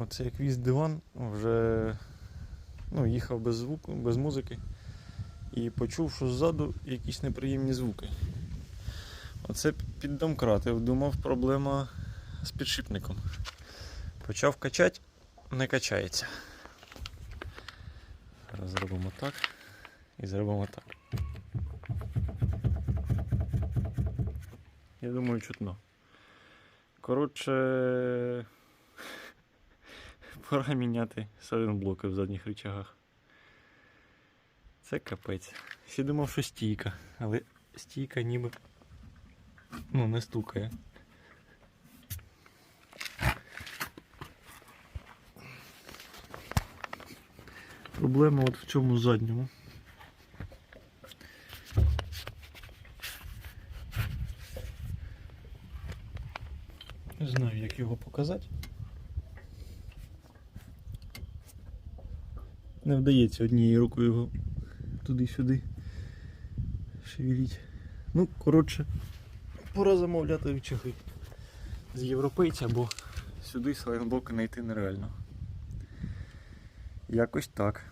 Оце як віз диван вже ну, їхав без звуку, без музики і почув, що ззаду якісь неприємні звуки. Оце піддомкратив, думав, проблема з підшипником. Почав качати, не качається. Зараз зробимо так і зробимо так. Я думаю, чутно. Коротше, пора міняти сайлентблоки в задніх рычагах. Це капець. Всі що стійка, але стійка ніби ну, не стукає. Проблема от в цьому задньому. Не знаю, як його показати. Не вдається однією рукою його туди-сюди шевеліть. Ну, коротше, пора замовляти рычаги з європейця, бо сюди сайлентблоки знайти нереально. Якось так.